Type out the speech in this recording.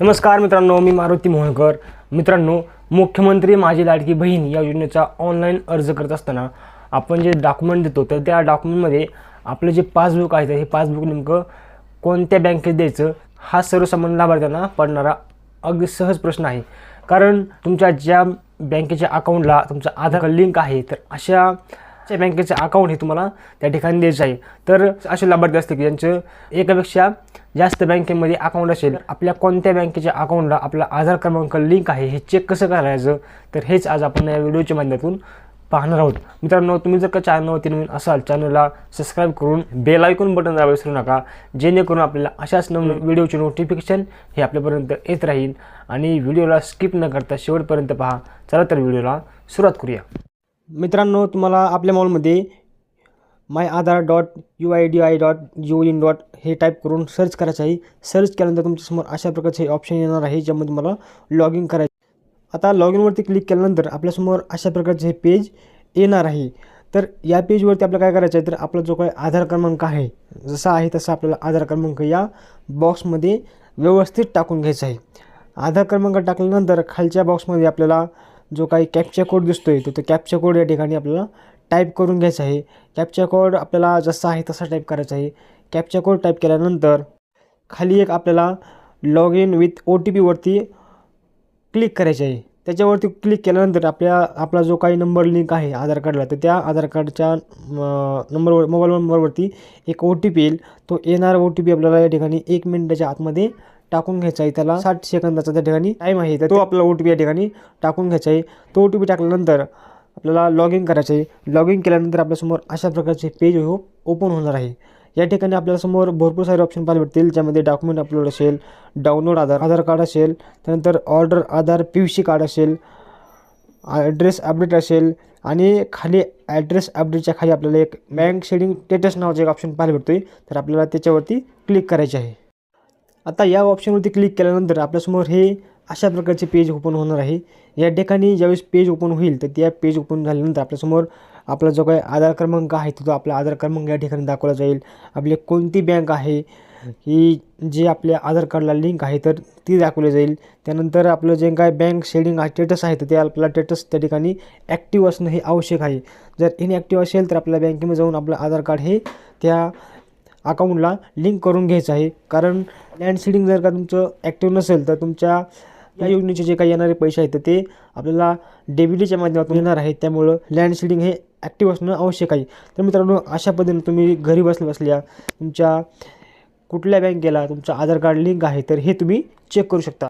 नमस्कार मित्रांनो मी मारुती मोहनकर. मित्रांनो मुख्यमंत्री माझी लाडकी बहीण या योजनेचा ऑनलाईन अर्ज करत असताना आपण जे डॉक्युमेंट देतो तर त्या डॉक्युमेंटमध्ये आपलं जे पासबुक आहे तर हे पासबुक नेमकं कोणत्या बँकेत द्यायचं हा सर्वसामान्य लाभार्थ्यांना पडणारा अगदी सहज प्रश्न आहे. कारण तुमच्या ज्या बँकेच्या अकाउंटला तुमचा आधार लिंक आहे तर अशा त्या बँकेचं अकाउंट हे तुम्हाला त्या ठिकाणी द्यायचं आहे. तर असे लाभार्थी असतील की ज्यांचं एकापेक्षा जास्त बँकेमध्ये अकाउंट असेल आपल्या कोणत्या बँकेच्या अकाउंटला आपला आधार क्रमांक लिंक आहे हे चेक कसं करायचं तर हेच आज आपण या व्हिडिओच्या माध्यमातून पाहणार आहोत. मित्रांनो तुम्ही जर का चॅनलवरती नवीन असाल चॅनलला सबस्क्राईब करून बेल आयकॉन बटन दाबायला विसरू नका जेणेकरून आपल्याला अशाच नवीन व्हिडिओचे नोटिफिकेशन हे आपल्यापर्यंत येत राहील. आणि व्हिडिओला स्किप न करता शेवटपर्यंत पहा. चला तर व्हिडिओला सुरुवात करूया. मित्रांनो तुम्हाला आपल्या मॉलमध्ये my Aadhaar dot U I D I dot U in dot हे टाईप करून सर्च करायचं आहे. सर्च केल्यानंतर तुमच्यासमोर अशा प्रकारचे ऑप्शन येणार आहे ज्यामध्ये तुम्हाला लॉग इन करायचं आता लॉग इनवरती क्लिक केल्यानंतर आपल्यासमोर अशा प्रकारचे हे पेज येणार आहे. तर या पेजवरती आपल्याला काय करायचं आहे? तर आपला जो काय आधार क्रमांक आहे जसा आहे तसा आपल्याला आधार क्रमांक या बॉक्समध्ये व्यवस्थित टाकून घ्यायचा आहे. आधार क्रमांक टाकल्यानंतर खालच्या बॉक्समध्ये आपल्याला जो काही कॅपचा कोड दिसतो आहे तो कॅपचा कोड या ठिकाणी आपल्याला टाईप करून घ्यायचा आहे. कॅपचा कोड आपल्याला जसा आहे तसा टाईप करायचा आहे. कॅपचा कोड टाईप केल्यानंतर खाली एक आपल्याला log in with O T पीवरती click करायचे आहे. त्याच्यावरती क्लिक केल्यानंतर आपल्या आपला जो काही नंबर लिंक आहे आधार कार्डला तर त्या आधार कार्डच्या नंबरवर मोबाईल नंबरवरती एक ओ टी पी येईल. तो येणारा ओ टी पी आपल्याला या ठिकाणी एक मिनटाच्या आतमध्ये टाकून घ्यायचा आहे. त्याला साठ सेकंदाचा त्या ठिकाणी टाईम आहे. तर तो आपला ओ टी पी या ठिकाणी टाकून घ्यायचा आहे. तो ओ टी पी टाकल्यानंतर आपल्याला लॉग इन करायचं आहे. लॉग इन केल्यानंतर आपल्यासमोर अशा प्रकारचे पेज हो ओपन होणार आहे. या ठिकाणी आपल्यासमोर भरपूर सारे ऑप्शन पाहायला भेटतील. ज्यामध्ये डॉक्युमेंट अपलोड असेल डाउनलोड आधार आधार कार्ड असेल त्यानंतर order Aadhaar P C card असेल ॲड्रेस अपडेट असेल आणि खाली ॲड्रेस अपडेटच्या खाली आपल्याला एक बँक शेडिंग स्टेटस नावाचा एक ऑप्शन पाहायला भेटतोय. तर आपल्याला त्याच्यावरती क्लिक करायचे आहे. आता या ऑप्शनवरती क्लिक केल्यानंतर आपल्यासमोर हे अशा प्रकारचे पेज ओपन होणार आहे. या ठिकाणी ज्यावेळेस पेज ओपन होईल तर त्या पेज ओपन झाल्यानंतर आपल्यासमोर आपला जो काही आधार क्रमांक आहे तो आपला आधार क्रमांक या ठिकाणी दाखवला जाईल. आपली कोणती बँक आहे ही जी आपल्या आधार कार्डला लिंक आहे तर ती दाखवली जाईल. त्यानंतर आपलं जे काय बँक शेडिंग स्टेटस आहे तर ते आपला स्टेटस त्या ठिकाणी ॲक्टिव्ह असणं हे आवश्यक आहे. जर इनॲक्टिव्ह असेल तर आपल्या बँकेमध्ये जाऊन आपलं आधार कार्ड हे त्या अकाउंटला लिंक करून घ्यायचं आहे. कारण लँड सीडिंग जर का तुमचं ॲक्टिव्ह नसेल तर तुमच्या या योजनेचे जे काही येणारे पैसे आहेत तर ते आपल्याला डेबिटीच्या माध्यमातून येणार आहेत त्यामुळं लँड सीडिंग हे ॲक्टिव्ह असणं आवश्यक आहे. तर मित्रांनो अशा पद्धतीने तुम्ही घरी बसल्या बसल्या तुमच्या कुठल्या बँकेला तुमचं आधार कार्ड लिंक आहे तर हे तुम्ही चेक करू शकता.